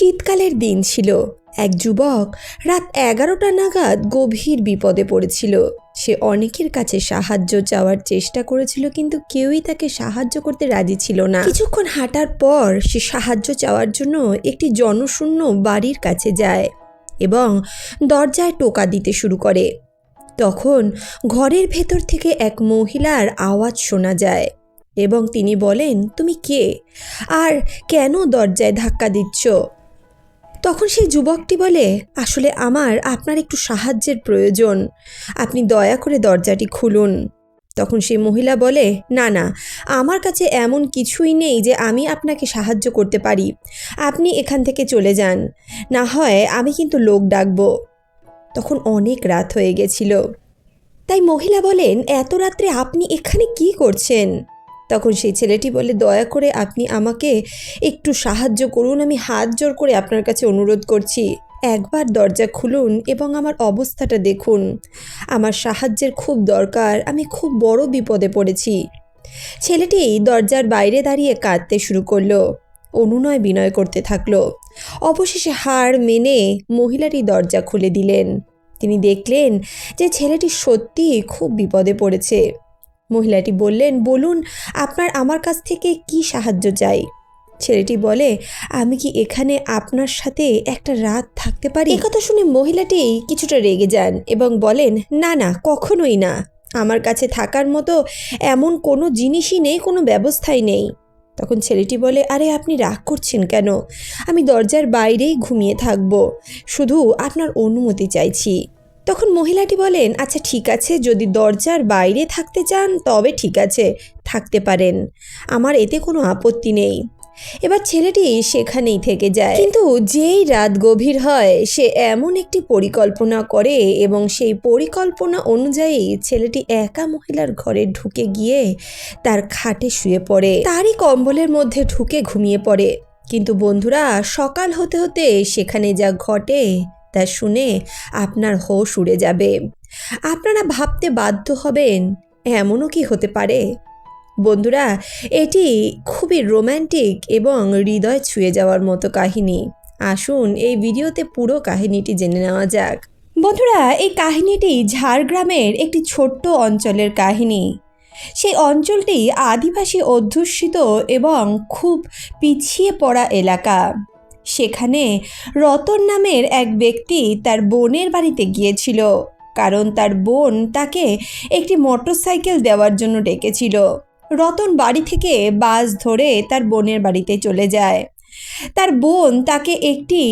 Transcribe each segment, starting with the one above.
শীতকালের দিন ছিল। এক যুবক রাত এগারোটা নাগাদ গভীর বিপদে পড়েছিল। সে অনেকের কাছে সাহায্য চাওয়ার চেষ্টা করেছিল কিন্তু কেউই তাকে সাহায্য করতে রাজি ছিল না। কিছুক্ষণ হাঁটার পর সে সাহায্য চাওয়ার জন্য একটি জনশূন্য বাড়ির কাছে যায় এবং দরজায় টোকা দিতে শুরু করে। তখন ঘরের ভেতর থেকে এক মহিলার আওয়াজ শোনা যায় এবং তিনি বলেন, তুমি কে? আর কেন দরজায় ধাক্কা দিচ্ছ? তখন সেই যুবকটি বলে, আসলে আমার, আপনার একটু সাহায্যের প্রয়োজন। আপনি দয়া করে দরজাটি খুলুন। তখন সেই মহিলা বলে, না না, আমার কাছে এমন কিছুই নেই যে আমি আপনাকে সাহায্য করতে পারি। আপনি এখান থেকে চলে যান। না হয় আমি কিন্তু লোক ডাকবো। তখন অনেক রাত হয়ে গেছিল। তাই মহিলা বলেন, এত রাত্রে আপনি এখানে কি করছেন? তখন সেই ছেলেটি বলে দয়া করে আপনি আমাকে একটু সাহায্য করুন, আমি হাত জোর করে আপনার কাছে অনুরোধ করছি। একবার দরজা খুলুন এবং আমার অবস্থাটা দেখুন। আমার সাহায্যের খুব দরকার, আমি খুব বড় বিপদে পড়েছি। ছেলেটি দরজার বাইরে দাঁড়িয়ে কাঁদতে শুরু করল। অনুনয় বিনয় করতে থাকল। অবশেষে হার মেনে মহিলাটি দরজা খুলে দিলেন। তিনি দেখলেন যে ছেলেটি সত্যি খুব বিপদে পড়েছে। মহিলাটি বললেন, বলুন, আপনার, আমার কাছ থেকে কি সাহায্য চাই? ছেলেটি বলে, আমি কি এখানে আপনার সাথে একটা রাত থাকতে পারি? কথা শুনে মহিলাটি কিছুটা রেগে যান এবং বলেন, না না, কখনোই না। আমার কাছে থাকার মতো এমন কোনো জিনিসই নেই, কোনো ব্যবস্থাই নেই। তখন ছেলেটি বলে, আরে, আপনি রাগ করছেন কেন? আমি দরজার বাইরেই ঘুমিয়ে থাকব। শুধু আপনার অনুমতি চাইছি। তখন মহিলাটি বলেন আচ্ছা ঠিক আছে, যদি দরজার বাইরে থাকতে চান, তবে ঠিক আছে, থাকতে পারেন। আমার এতে কোনো আপত্তি নেই। এবার ছেলেটি সেখানেই থেকে যায়। কিন্তু যেই রাত গভীর হয়, সে এমন একটি পরিকল্পনা করে এবং সেই পরিকল্পনা অনুযায়ী ছেলেটি একা মহিলার ঘরে ঢুকে গিয়ে তার খাটে শুয়ে পড়ে। তারই কম্বলের মধ্যে ঢুকে ঘুমিয়ে পড়ে। কিন্তু বন্ধুরা, সকাল হতে হতে সেখানে যা ঘটে তা শুনে আপনার হোশ উড়ে যাবে। আপনারা ভাবতে বাধ্য হবেন, এমনও কি হতে পারে? বন্ধুরা, এটি খুবই রোম্যান্টিক এবং হৃদয় ছুঁয়ে যাওয়ার মতো কাহিনী। আসুন এই ভিডিওতে পুরো কাহিনীটি জেনে নেওয়া যাক। বন্ধুরা, এই কাহিনীটি ঝাড়গ্রামের একটি ছোট্ট অঞ্চলের কাহিনী। সেই অঞ্চলটি আদিবাসী অধ্যুষিত এবং খুব পিছিয়ে পড়া এলাকা। সেখানে রতন নামের এক ব্যক্তি তার বোনের বাড়িতে গিয়েছিল, কারণ তার বোন তাকে একটি মোটরসাইকেল দেওয়ার জন্য ডেকেছিল। রতন বাড়ি থেকে বাস ধরে তার বোনের বাড়িতে চলে যায়। তার বোন তাকে একটি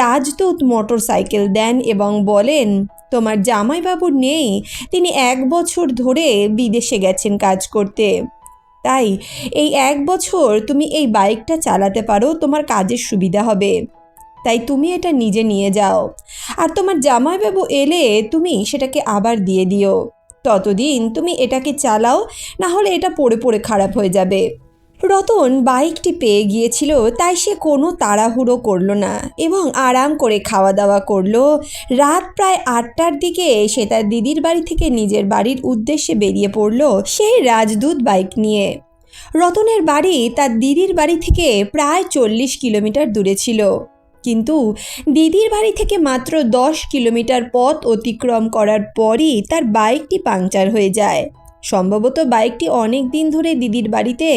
রাজদূত মোটরসাইকেল দেন এবং বলেন, তোমার জামাইবাবু নেই, তিনি এক বছর ধরে বিদেশে গেছেন কাজ করতে। তাই এই এক বছর তুমি এই বাইকটা চালাতে পারো, তোমার কাজের সুবিধা হবে। তাই তুমি এটা নিজে নিয়ে যাও। আর তোমার জামাইবাবু এলে তুমি সেটাকে আবার দিয়ে দিও। ততদিন তুমি এটাকে চালাও, না হলে এটা পড়ে পড়ে খারাপ হয়ে যাবে। রতন বাইকটি পেয়ে গিয়েছিল, তাই সে কোনো তাড়াহুড়ো করল না এবং আরাম করে খাওয়া দাওয়া করল। রাত প্রায় আটটার দিকে সে তার দিদির বাড়ি থেকে নিজের বাড়ির উদ্দেশ্যে বেরিয়ে পড়ল সেই রাজদূত বাইক নিয়ে। রতনের বাড়ি তার দিদির বাড়ি থেকে প্রায় চল্লিশ কিলোমিটার দূরে ছিল। কিন্তু দিদির বাড়ি থেকে মাত্র দশ কিলোমিটার পথ অতিক্রম করার পরই তার বাইকটি পাংচার হয়ে যায়। সম্ভবত বাইকটি অনেক দিন ধরে দিদির বাড়িতে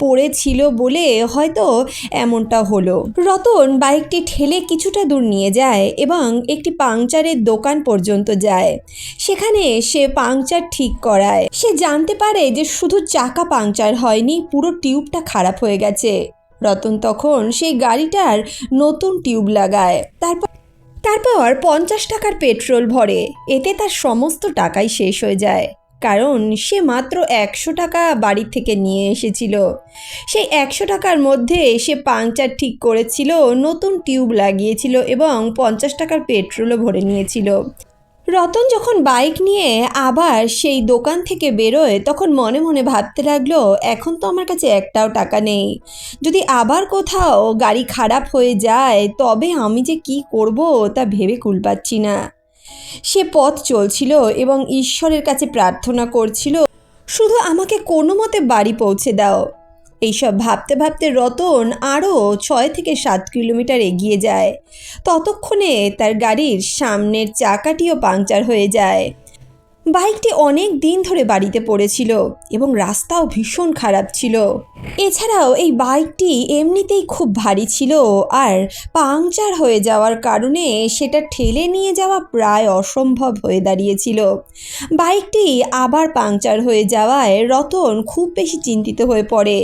পড়েছিল বলে হয়তো এমনটা হলো। রতন বাইকটি ঠেলে কিছুটা দূর নিয়ে যায় এবং একটি পাংচারের দোকান পর্যন্ত যায়। সেখানে সে পাংচার ঠিক করায়। সে জানতে পারে যে শুধু চাকা পাংচার হয়নি, পুরো টিউবটা খারাপ হয়ে গেছে। রতন তখন সেই গাড়িটার নতুন টিউব লাগায়। তারপর তারপর পঞ্চাশ টাকার পেট্রোল ভরে। এতে তার সমস্ত টাকাই শেষ হয়ে যায়। কারণ সে মাত্র একশো টাকা বাড়ি থেকে নিয়ে এসেছিল। সেই একশো টাকার মধ্যে সে পাংচার ঠিক করেছিল, নতুন টিউব লাগিয়েছিল এবং পঞ্চাশ টাকার পেট্রোলও ভরে নিয়েছিল। রতন যখন বাইক নিয়ে আবার সেই দোকান থেকে বেরোয়, তখন মনে মনে ভাবতে লাগল, এখন তো আমার কাছে একটাও টাকা নেই। যদি আবার কোথাও গাড়ি খারাপ হয়ে যায়, তবে আমি যে কি করব তা ভেবে কুল পাচ্ছি না। সে পথ চলছিল এবং ঈশ্বরের কাছে প্রার্থনা করছিল, শুধু আমাকে কোনো মতে বাড়ি পৌঁছে দাও। এইসব ভাবতে ভাবতে রতন আরও ছয় থেকে সাত কিলোমিটার এগিয়ে যায়। ততক্ষণে তার গাড়ির সামনের চাকাটিও পাংচার হয়ে যায়। বাইকটি অনেক দিন ধরে বাড়িতে পড়েছিল এবং রাস্তাও ভীষণ খারাপ ছিল। এছাড়াও এই বাইকটি এমনিতেই খুব ভারী ছিল আর পাংচার হয়ে যাওয়ার কারণে সেটা ঠেলে নিয়ে যাওয়া প্রায় অসম্ভব হয়ে দাঁড়িয়েছিল। বাইকটি আবার পাংচার হয়ে যাওয়ায় রতন খুব বেশি চিন্তিত হয়ে পড়ে।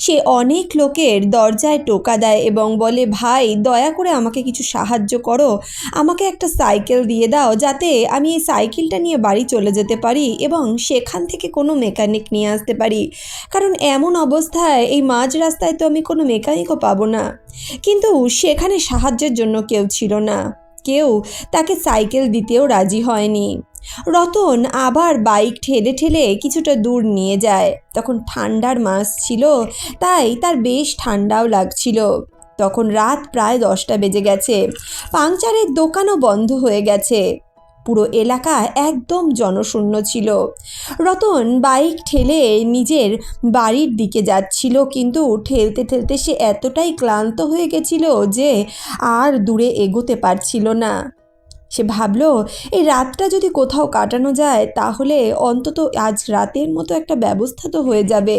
সে অনেক লোকের দরজায় টোকা দেয় এবং বলে, ভাই, দয়া করে আমাকে কিছু সাহায্য করো। আমাকে একটা সাইকেল দিয়ে দাও যাতে আমি এই সাইকেলটা নিয়ে বাড়ি চলে যেতে পারি এবং সেখান থেকে কোনো মেকানিক নিয়ে আসতে পারি। কারণ এমন অবস্থায় এই মাঝ রাস্তায় তো আমি কোনো মেকানিকও পাবো না। কিন্তু সেখানে সাহায্যের জন্য কেউ ছিল না। কেউ তাকে সাইকেল দিতেও রাজি হয়নি। রতন আবার বাইক ঠেলে ঠেলে কিছুটা দূর নিয়ে যায়। তখন ঠান্ডার মাস ছিল, তাই তার বেশ ঠান্ডাও লাগছিল। তখন রাত প্রায় দশটা বেজে গেছে। পাংচারের দোকানও বন্ধ হয়ে গেছে। পুরো এলাকা একদম জনশূন্য ছিল। রতন বাইক ঠেলে নিজের বাড়ির দিকে যাচ্ছিল, কিন্তু ঠেলতে ঠেলতে সে এতটাই ক্লান্ত হয়ে গেছিল যে আর দূরে এগোতে পারছিল না। সে ভাবলো, এই রাতটা যদি কোথাও কাটানো যায়, তাহলে অন্তত আজ রাতের মতো একটা ব্যবস্থা তো হয়ে যাবে।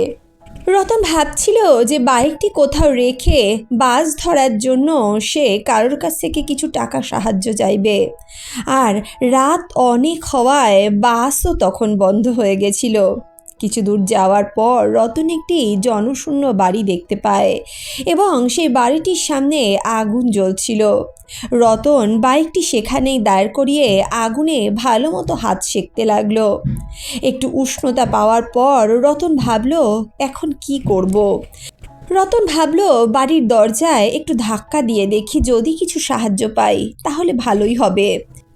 রতন ভাবছিল যে বাইকটি কোথাও রেখে বাস ধরার জন্য সে কারোর কাছ থেকে কিছু টাকা সাহায্য চাইবে। আর রাত অনেক হওয়ায় বাসও তখন বন্ধ হয়ে গেছিল। কিছু দূর যাওয়ার পর রতন একটি জনশূন্য বাড়ি দেখতে পায় এবং সেই বাড়িটির সামনে আগুন জ্বলছিল। রতন বাইকটি সেখানেই দাঁড় করিয়ে আগুনে ভালো মতো হাত সেঁকতে লাগল। একটু উষ্ণতা পাওয়ার পর রতন ভাবলো, এখন কি করব। রতন ভাবলো, বাড়ির দরজায় একটু ধাক্কা দিয়ে দেখি, যদি কিছু সাহায্য পাই, তাহলে ভালোই হবে।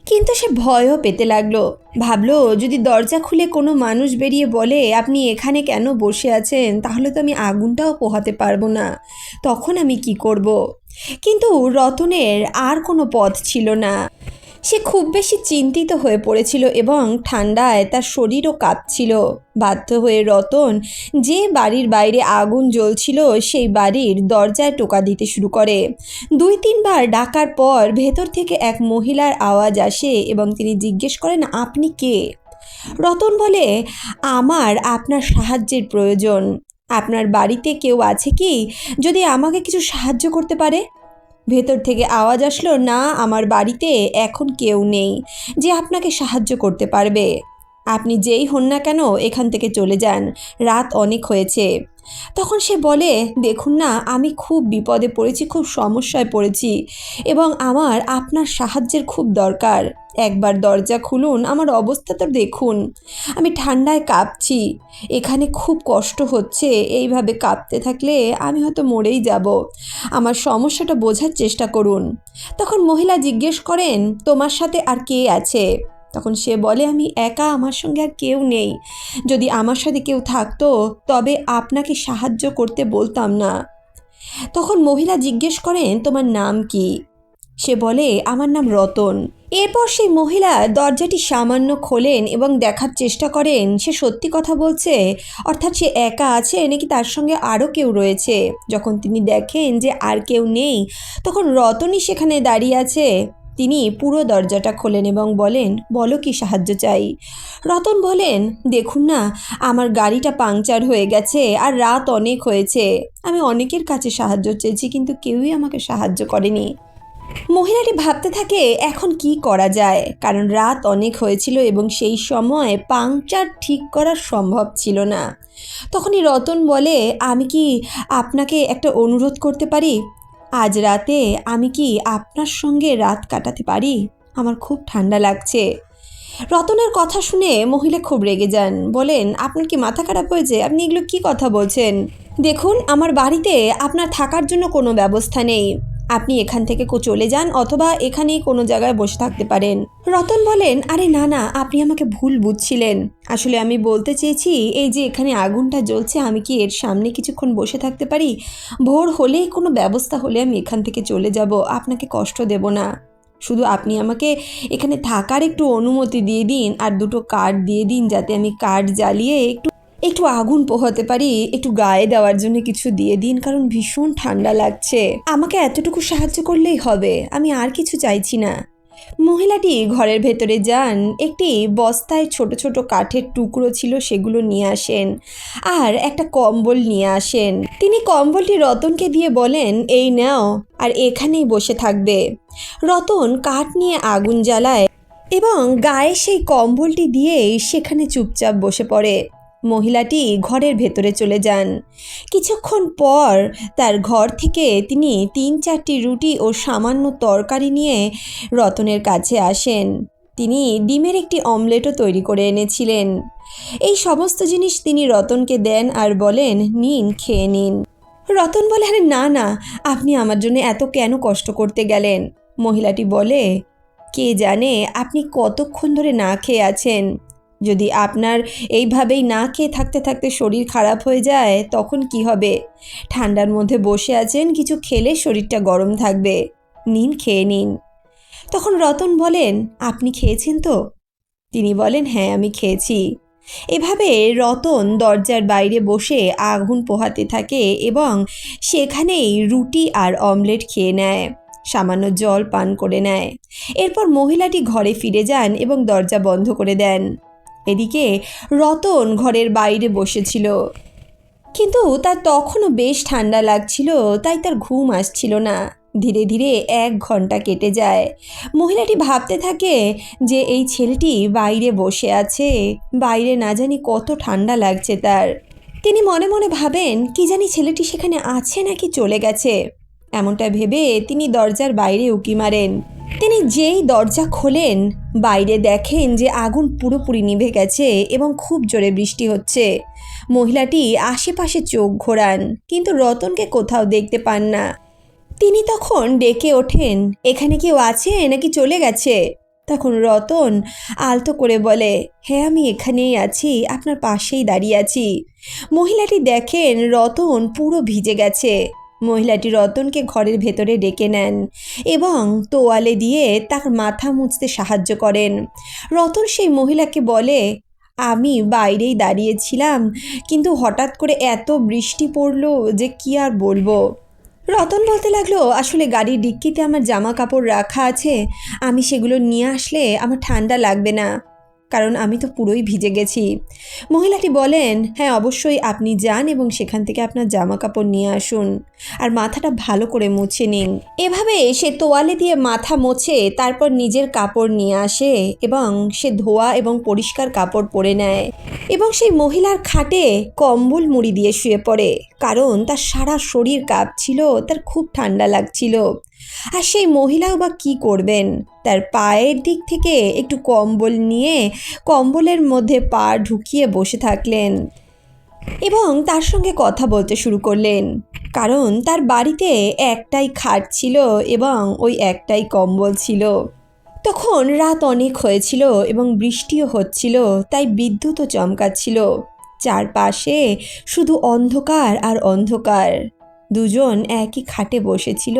কিন্তু সে ভয়ও পেতে লাগল। ভাবলো, যদি দরজা খুলে কোনো মানুষ বেরিয়ে বলে, আপনি এখানে কেন বসে আছেন? তাহলে তো আমি আগুনটাও পোহাতে পারব না। তখন আমি কি করব। কিন্তু রতনের আর কোনো পথ ছিল না। সে খুব বেশি চিন্তিত হয়ে পড়েছিল এবং ঠান্ডায় তার শরীরও কাঁপছিল। বাধ্য হয়ে রতন যে বাড়ির বাইরে আগুন জ্বলছিল, সেই বাড়ির দরজায় টোকা দিতে শুরু করে। দুই তিনবার ডাকার পর ভেতর থেকে এক মহিলার আওয়াজ আসে এবং তিনি জিজ্ঞেস করেন, আপনি কে? রতন বলে, আমার, আপনার সাহায্যের প্রয়োজন। আপনার বাড়িতে কেউ আছে কি, যদি আমাকে কিছু সাহায্য করতে পারে? ভেতর থেকে আওয়াজ আসলো, না, আমার বাড়িতে এখন কেউ নেই যে আপনাকে সাহায্য করতে পারবে। আপনি যেই হন না কেন এখান থেকে চলে যান। রাত অনেক হয়েছে। তখন সে বলে, দেখুন না, আমি খুব বিপদে পড়েছি, খুব সমস্যায় পড়েছি এবং আমার, আপনার সাহায্যের খুব দরকার। একবার দরজা খুলুন, আমার অবস্থা তো দেখুন। আমি ঠান্ডায় কাঁপছি। এখানে খুব কষ্ট হচ্ছে, এইভাবে কাঁপতে থাকলে আমি হয়তো মরেই যাব। আমার সমস্যাটা বোঝার চেষ্টা করুন। তখন মহিলা জিজ্ঞেস করেন, তোমার সাথে আর কে আছে? তখন সে বলে, আমি একা আমার সঙ্গে আর কেউ নেই। যদি আমার সাথে কেউ থাকতো, তবে আপনাকে সাহায্য করতে বলতাম না। তখন মহিলা জিজ্ঞেস করেন, তোমার নাম কি? সে বলে, আমার নাম রতন। এরপর সেই মহিলা দরজাটি সামান্য খোলেন এবং দেখার চেষ্টা করেন। সে সত্যি কথা বলছে, অর্থাৎ সে একা আছে, নাকি তার সঙ্গে আরও কেউ রয়েছে? যখন তিনি দেখেন যে আর কেউ নেই, তখন রতনই সেখানে দাঁড়িয়ে আছে। তিনি পুরো দরজাটা খোলেন এবং বলেন, বলো কি সাহায্য চাই? রতন বলেন, দেখুন না, আমার গাড়িটা পাংচার হয়ে গেছে আর রাত অনেক হয়েছে। আমি অনেকের কাছে সাহায্য চেয়েছি, কিন্তু কেউই আমাকে সাহায্য করেনি। মহিলাটি ভাবতে থাকে, এখন কি করা যায়? কারণ রাত অনেক হয়েছিল এবং সেই সময় পাংচার ঠিক করা সম্ভব ছিল না। তখনই রতন বলে, আমি কি আপনাকে একটা অনুরোধ করতে পারি? আজ রাতে আমি কি আপনার সঙ্গে রাত কাটাতে পারি? আমার খুব ঠান্ডা লাগছে। রতনের কথা শুনে মহিলা খুব রেগে যান। বলেন, আপনার কি মাথা খারাপ হয়েছে? আপনি এগুলো কি কথা বলছেন? দেখুন, আমার বাড়িতে আপনার থাকার জন্য কোনো ব্যবস্থা নেই। আপনি এখান থেকে কো- চলে যান অথবা এখানেই কোনো জায়গায় বসে থাকতে পারেন। রতন বলেন, আরে না না, আপনি আমাকে ভুল বুঝছিলেন। আসলে আমি বলতে চেয়েছি, এই যে এখানে আগুনটা জ্বলছে, আমি কি এর সামনে কিছুক্ষণ বসে থাকতে পারি? ভোর হলেই কোনো ব্যবস্থা হলে আমি এখান থেকে চলে যাব, আপনাকে কষ্ট দেব না। শুধু আপনি আমাকে এখানে থাকার একটু অনুমতি দিয়ে দিন, আর দুটো কার্ড দিয়ে দিন, যাতে আমি কার্ড জ্বালিয়ে একটু একটু আগুন পোহাতে পারি, একটু গায়ে দেওয়ার জন্য কিছু দিয়ে দিন, কারণ ভীষণ ঠান্ডা লাগছে। আমাকে এতটুকু সাহায্য করলেই হবে, আমি আর কিছু চাইছি না। মহিলাটি ঘরের ভেতরে যান, একটি বস্তায় ছোট ছোট কাঠের টুকরো ছিল, সেগুলো নিয়ে আসেন, আর একটা কম্বল নিয়ে আসেন। তিনি কম্বলটি রতনকে দিয়ে বলেন, এই নাও। আর এখানেই বসে থাকবে। রতন কাঠ নিয়ে আগুন জ্বালায় এবং গায়ে সেই কম্বলটি দিয়েই সেখানে চুপচাপ বসে পড়ে। মহিলাটি ঘরের ভেতরে চলে যান। কিছুক্ষণ পর তার ঘর থেকে তিনি তিন চারটি রুটি ও সামান্য তরকারি নিয়ে রতনের কাছে আসেন। তিনি ডিমের একটি অমলেটও তৈরি করে এনেছিলেন। এই সমস্ত জিনিস তিনি রতনকে দেন আর বলেন, নিন, খেয়ে নিন। রতন বলে, আরে না না, আপনি আমার জন্য এত কেন কষ্ট করতে গেলেন? মহিলাটি বলে, কে জানে, আপনি কতক্ষণ ধরে না খেয়ে আছেন? যদি আপনার এইভাবেই না খেয়ে থাকতে থাকতে শরীর খারাপ হয়ে যায়, তখন কি হবে? ঠান্ডার মধ্যে বসে আছেন, কিছু খেলে শরীরটা গরম থাকবে। নিন, খেয়ে নিন। তখন রতন বলেন, আপনি খেয়েছেন তো? তিনি বলেন হ্যাঁ আমি খেয়েছি। এভাবে রতন দরজার বাইরে বসে আগুন পোহাতে থাকে এবং সেখানেই রুটি আর অমলেট খেয়ে নেয়। সামান্য জল পান করে নেয়। এরপর মহিলাটি ঘরে ফিরে যান এবং দরজা বন্ধ করে দেন। এদিকে রতন ঘরের বাইরে বসেছিল। কিন্তু তার তখনও বেশ ঠান্ডা লাগছিল, তাই তার ঘুম আসছিল না। ধীরে ধীরে এক ঘণ্টা কেটে যায়। মহিলাটি ভাবতে থাকে যে এই ছেলেটি বাইরে বসে আছে, বাইরে না জানি কত ঠান্ডা লাগছে তার। তিনি মনে মনে ভাবেন, কি জানি ছেলেটি সেখানে আছে নাকি চলে গেছে। এমনটা ভেবে তিনি দরজার বাইরে উকি মারেন। তিনি যেই দরজা খোলেন, বাইরে দেখেন যে আগুন পুরোপুরি নিভে গেছে এবং খুব জোরে বৃষ্টি হচ্ছে। মহিলাটি আশেপাশে চোখ ঘোরান, কিন্তু রতনকে কোথাও দেখতে পান না। তিনি তখন ডেকে ওঠেন, এখানে কেউ আছে নাকি চলে গেছে? তখন রতন আলতো করে বলে হ্যাঁ আমি এখানেই আছি, আপনার পাশেই দাঁড়িয়ে আছি। মহিলাটি দেখেন রতন পুরো ভিজে গেছে। মহিলাটি রতনকে ঘরের ভেতরে ডেকে নেন এবং তোয়ালে দিয়ে তার মাথা মুছতে সাহায্য করেন। রতন সেই মহিলাকে বলে, আমি বাইরেই দাঁড়িয়েছিলাম, কিন্তু হঠাৎ করে এত বৃষ্টি পড়ল যে কি আর বলব? রতন বলতে লাগল, আসলে গাড়ির ডিক্কিতে আমার জামা কাপড় রাখা আছে, আমি সেগুলো নিয়ে আসলে আমার ঠান্ডা লাগবে না। কারণ আমি তো পুরোই ভিজে গেছি। মহিলাটি বলেন হ্যাঁ অবশ্যই আপনি যান এবং সেখান থেকে আপনার জামা কাপড় নিয়ে আসুন। আর মাথাটা ভালো করে মুছে নিন। এভাবে সে তোয়ালে দিয়ে মাথা মোছে তারপর নিজের কাপড় নিয়ে আসে এবং সে ধোয়া এবং পরিষ্কার কাপড় পরে নেয় এবং সেই মহিলার খাটে কম্বল মুড়ি দিয়ে শুয়ে পড়ে। কারণ তার সারা শরীর কাঁপছিল, তার খুব ঠান্ডা লাগছিল। আর সেই মহিলাও বা কী করবেন? তার পায়ের দিক থেকে একটু কম্বল নিয়ে কম্বলের মধ্যে পা ঢুকিয়ে বসে থাকলেন এবং তার সঙ্গে কথা বলতে শুরু করলেন। কারণ তার বাড়িতে একটাই খাট ছিল এবং ওই একটাই কম্বল ছিল। তখন রাত অনেক হয়েছিল এবং বৃষ্টিও হচ্ছিল, তাই বিদ্যুৎও চমকাচ্ছিল। চারপাশে শুধু অন্ধকার আর অন্ধকার। দুজন একই খাটে বসেছিল,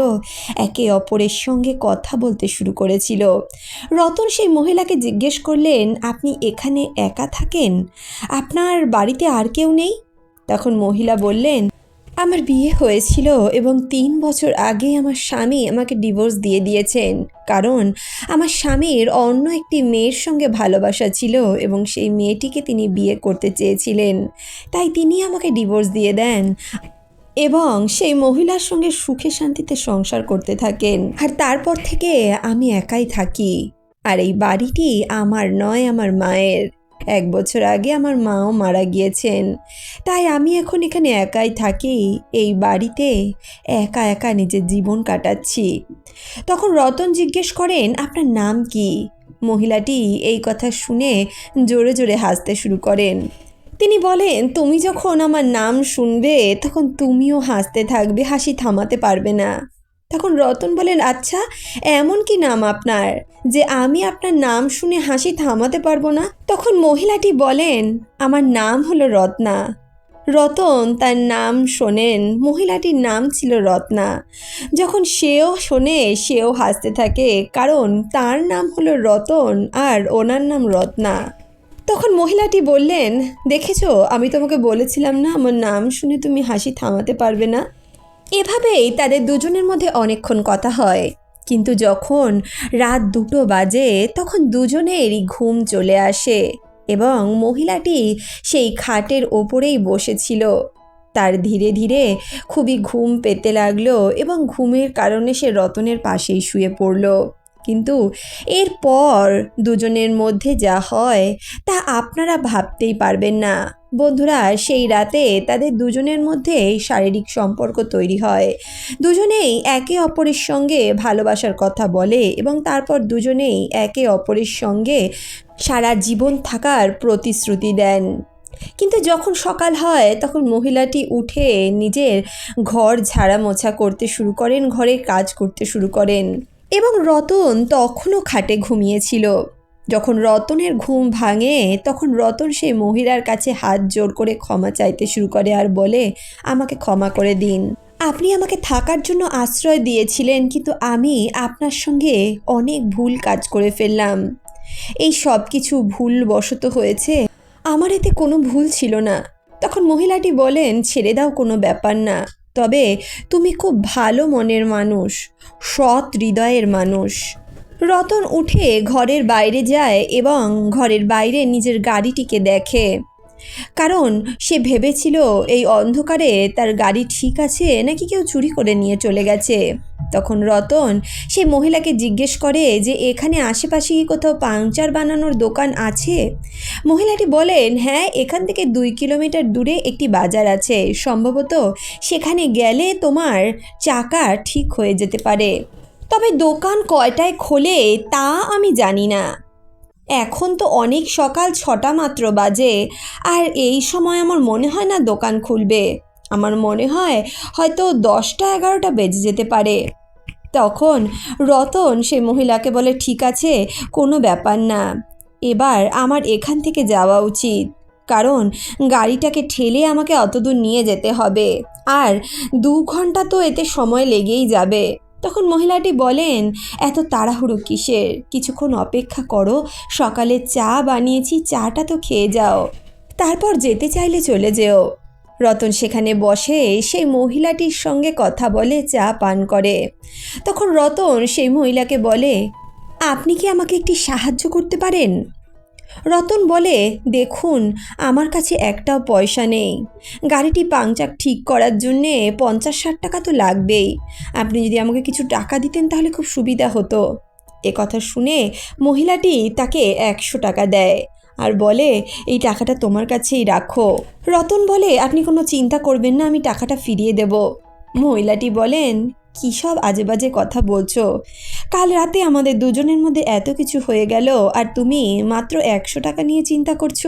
একে অপরের সঙ্গে কথা বলতে শুরু করেছিল। রতন সেই মহিলাকে জিজ্ঞেস করলেন, আপনি এখানে একা থাকেন? আপনার বাড়িতে আর কেউ নেই? তখন মহিলা বললেন, আমার বিয়ে হয়েছিল এবং তিন বছর আগে আমার স্বামী আমাকে ডিভোর্স দিয়ে দিয়েছেন। কারণ আমার স্বামীর অন্য একটি মেয়ের সঙ্গে ভালোবাসা ছিল এবং সেই মেয়েটিকে তিনি বিয়ে করতে চেয়েছিলেন। তাই তিনি আমাকে ডিভোর্স দিয়ে দেন। এবং সেই মহিলার সঙ্গে সুখে শান্তিতে সংসার করতে থাকেন। আর তারপর থেকে আমি একাই থাকি। আর এই বাড়িটি আমার নয়, আমার মায়ের। এক বছর আগে আমার মাও মারা গিয়েছেন। তাই আমি এখন এখানে একাই থাকি। এই বাড়িতে একা একা নিজের জীবন কাটাচ্ছি। তখন রতন জিজ্ঞেস করেন, আপনার নাম কি? মহিলাটি এই কথা শুনে জোরে জোরে হাসতে শুরু করেন। তিনি বলেন, তুমি যখন আমার নাম শুনবে, তখন তুমিও হাসতে থাকবে, হাসি থামাতে পারবে না। তখন রতন বলেন আচ্ছা এমন কি নাম আপনার? যে আমি আপনার নাম শুনে হাসি থামাতে পারব না? তখন মহিলাটি বলেন, আমার নাম হলো রত্না। রতন তার নাম শোনেন, মহিলাটির নাম ছিল রত্না। যখন সেও শোনে, সেও হাসতে থাকে, কারণ তার নাম হলো রতন আর ওনার নাম রত্না। তখন মহিলাটি বললেন, দেখেছ, আমি তোমাকে বলেছিলাম না, আমার নাম শুনে তুমি হাসি থামাতে পারবে না? এভাবেই তাদের দুজনের মধ্যে অনেকক্ষণ কথা হয়। কিন্তু যখন রাত দুটো বাজে, তখন দুজনেরই ঘুম চলে আসে এবং মহিলাটি সেই খাটের ওপরেই বসেছিল। তার ধীরে ধীরে খুবই ঘুম পেতে লাগল এবং ঘুমের কারণে সে রতনের পাশেই শুয়ে পড়ল। কিন্তু এরপর দুজনের মধ্যে যা হয়, তা আপনারা ভাবতেই পারবেন না। বন্ধুরা, সেই রাতে তাদের দুজনের মধ্যে শারীরিক সম্পর্ক তৈরি হয়। দুজনেই একে অপরের সঙ্গে ভালোবাসার কথা বলে এবং তারপর দুজনেই একে অপরের সঙ্গে সারা জীবন থাকার প্রতিশ্রুতি দেন। কিন্তু যখন সকাল হয়, তখন মহিলাটি উঠে নিজের ঘর ঝাড়া মোছা করতে শুরু করেন, ঘরের কাজ করতে শুরু করেন। এবং রতন তখনও খাটে ঘুমিয়েছিল। যখন রতনের ঘুম ভাঙে, তখন রতন সেই মহিলার কাছে হাত জোর করে ক্ষমা চাইতে শুরু করে আর বলে, আমাকে ক্ষমা করে দিন। আপনি আমাকে থাকার জন্য আশ্রয় দিয়েছিলেন, কিন্তু আমি আপনার সঙ্গে অনেক ভুল কাজ করে ফেললাম। এই সব কিছু ভুল বশত হয়েছে। আমার এতে কোনো ভুল ছিল না তখন মহিলাটি বলেন, ছেড়ে দাও, কোনো ব্যাপার না। তবে তুমি খুব ভালো মনের মানুষ, সৎ হৃদয়ের মানুষ। রতন উঠে ঘরের বাইরে যায় এবং ঘরের বাইরে নিজের গাড়িটিকে দেখে। কারণ সে ভেবেছিল এই অন্ধকারে তার গাড়ি ঠিক আছে, নাকি কেউ চুরি করে নিয়ে চলে গেছে। তখন রতন সেই মহিলাকে জিজ্ঞেস করে যে, এখানে আশেপাশে কি কোথাও পাংচার বানানোর দোকান আছে? মহিলাটি বলেন হ্যাঁ এখান থেকে দুই কিলোমিটার দূরে একটি বাজার আছে। সম্ভবত সেখানে গেলে তোমার চাকা ঠিক হয়ে যেতে পারে। তবে দোকান কয়টায় খোলে তা আমি জানি না। এখন তো অনেক সকাল ছটা মাত্র বাজে, আর এই সময় আমার মনে হয় না দোকান খুলবে। আমার মনে হয় হয়তো দশটা এগারোটা বেজে যেতে পারে। তখন রতন সেই মহিলাকে বলে, ঠিক আছে, কোনো ব্যাপার না। এবার আমার এখান থেকে যাওয়া উচিত। কারণ গাড়িটাকে ঠেলে আমাকে অতদূর নিয়ে যেতে হবে। আর দু ঘণ্টা তো এতে সময় লেগেই যাবে। তখন মহিলাটি বলেন, এত তাড়াহুড়ো কিসের? কিছুক্ষণ অপেক্ষা করো, সকালে চা বানিয়েছি, চাটা তো খেয়ে যাও। তারপর যেতে চাইলে চলে যেও। রতন সেখানে বসে সেই মহিলাটির সঙ্গে কথা বলে চা পান করে। তখন রতন সেই মহিলাকে বলে, আপনি কি আমাকে একটি সাহায্য করতে পারেন? রতন বলে, দেখুন, আমার কাছে একটাও পয়সা নেই। গাড়িটি পাংচার ঠিক করার জন্যে পঞ্চাশ ষাট টাকা তো লাগবেই। আপনি যদি আমাকে কিছু টাকা দিতেন তাহলে খুব সুবিধা হতো। এ কথা শুনে মহিলাটি তাকে একশো টাকা দেয়। আর বলে, এই টাকাটা তোমার কাছেই রাখো। রতন বলে, আপনি কোনো চিন্তা করবেন না, আমি টাকাটা ফিরিয়ে দেব। মহিলাটি বলেন, কী সব আজে বাজে কথা বলছো? কাল রাতে আমাদের দুজনের মধ্যে এত কিছু হয়ে গেল, আর তুমি মাত্র একশো টাকা নিয়ে চিন্তা করছ?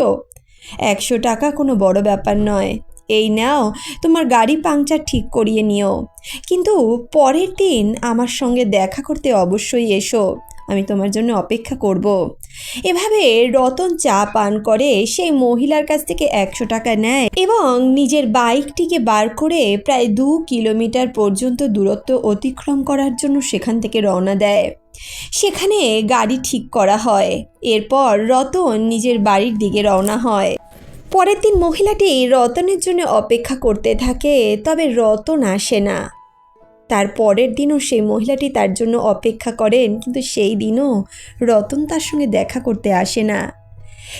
একশো টাকা কোনো বড় ব্যাপার নয়। এই নাও, তোমার গাড়ি পাংচার ঠিক করিয়ে নিও। কিন্তু পরের দিন আমার সঙ্গে দেখা করতে অবশ্যই এসো। আমি তোমার জন্য অপেক্ষা করব। এভাবে রতন চা পান করে সেই মহিলার কাছ থেকে একশো টাকা নেয় এবং নিজের বাইকটিকে বার করে প্রায় দু কিলোমিটার পর্যন্ত দূরত্ব অতিক্রম করার জন্য সেখান থেকে রওনা দেয়। সেখানে গাড়ি ঠিক করা হয়। এরপর রতন নিজের বাড়ির দিকে রওনা হয়। পরের দিন মহিলাটি রতনের জন্য অপেক্ষা করতে থাকে, তবে রতন আসে না। তার পরের দিনও সেই মহিলাটি তার জন্য অপেক্ষা করেন, কিন্তু সেই দিনও রতন তার সঙ্গে দেখা করতে আসে না।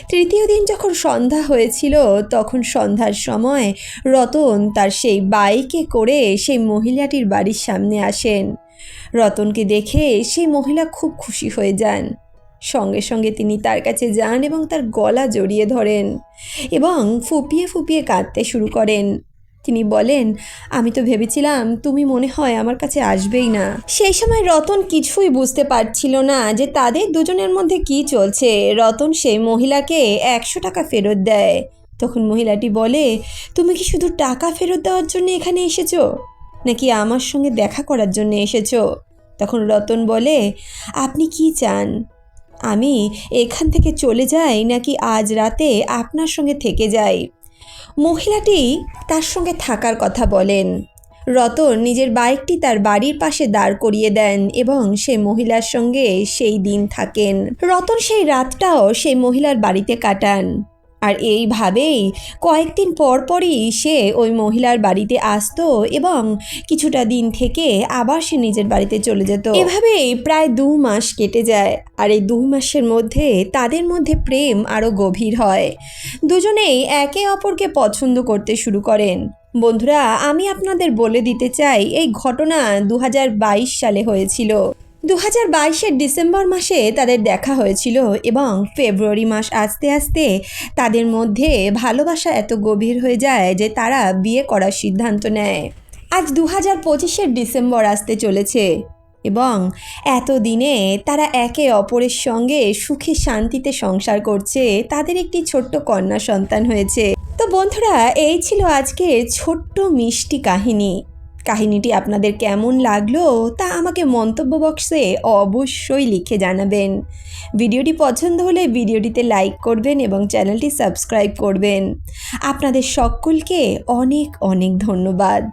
তৃতীয় দিন যখন সন্ধ্যা হয়েছিল, তখন সন্ধ্যার সময় রতন তার সেই বাইকে করে সেই মহিলাটির বাড়ির সামনে আসেন। রতনকে দেখে সেই মহিলা খুব খুশি হয়ে যান। সঙ্গে সঙ্গে তিনি তার কাছে যান এবং তার গলা জড়িয়ে ধরেন এবং ফুপিয়ে ফুপিয়ে কাঁদতে শুরু করেন। তিনি বলেন, আমি তো ভেবেছিলাম তুমি মনে হয় আমার কাছে আসবেই না। সেই সময় রতন কিছুই বুঝতে পারছিল না যে তাদের দুজনের মধ্যে কি চলছে। রতন সেই মহিলাকে একশো টাকা ফেরত দেয়। তখন মহিলাটি বলে, তুমি কি শুধু টাকা ফেরত দেওয়ার জন্য এখানে এসেছ? নাকি আমার সঙ্গে দেখা করার জন্য এসেছ? তখন রতন বলে, আপনি কি চান? আমি এখান থেকে চলে যাই নাকি আজ রাতে আপনার সঙ্গে থেকে যাই? মহিলাটি তার সঙ্গে থাকার কথা বলেন। রতন নিজের বাইকটি তার বাড়ির পাশে দাঁড় করিয়ে দেন এবং সে মহিলার সঙ্গে সেই দিন থাকেন। রতন সেই রাতটাও সেই মহিলার বাড়িতে কাটান। আর এইভাবেই কয়েকদিন পর পরই সে ওই মহিলার বাড়িতে আসতো এবং কিছুটা দিন থেকে আবার সে নিজের বাড়িতে চলে যেত। এভাবেই প্রায় দু মাস কেটে যায় আর এই দুই মাসের মধ্যে তাদের মধ্যে প্রেম আরও গভীর হয়। দুজনেই একে অপরকে পছন্দ করতে শুরু করেন। বন্ধুরা, আমি আপনাদের বলে দিতে চাই, এই ঘটনা দু হাজার বাইশ সালে হয়েছিল। দু হাজার বাইশের ডিসেম্বর মাসে তাদের দেখা হয়েছিল এবং ফেব্রুয়ারি মাস আসতে আসতে তাদের মধ্যে ভালোবাসা এত গভীর হয়ে যায় যে তারা বিয়ে করার সিদ্ধান্ত নেয়। আজ দু হাজার পঁচিশের ডিসেম্বর আসতে চলেছে এবং এতদিনে তারা একে অপরের সঙ্গে সুখে শান্তিতে সংসার করছে। তাদের একটি ছোট্ট কন্যা সন্তান হয়েছে। তো বন্ধুরা, এই ছিল আজকের ছোট্ট মিষ্টি কাহিনী। কাহিনীটি আপনাদের কেমন লাগল তা আমাকে মন্তব্য বক্সে অবশ্যই লিখে জানাবেন। ভিডিওটি পছন্দ হলে ভিডিওটিতে লাইক করবেন এবং চ্যানেলটি সাবস্ক্রাইব করবেন। আপনাদের সকলকে অনেক অনেক ধন্যবাদ।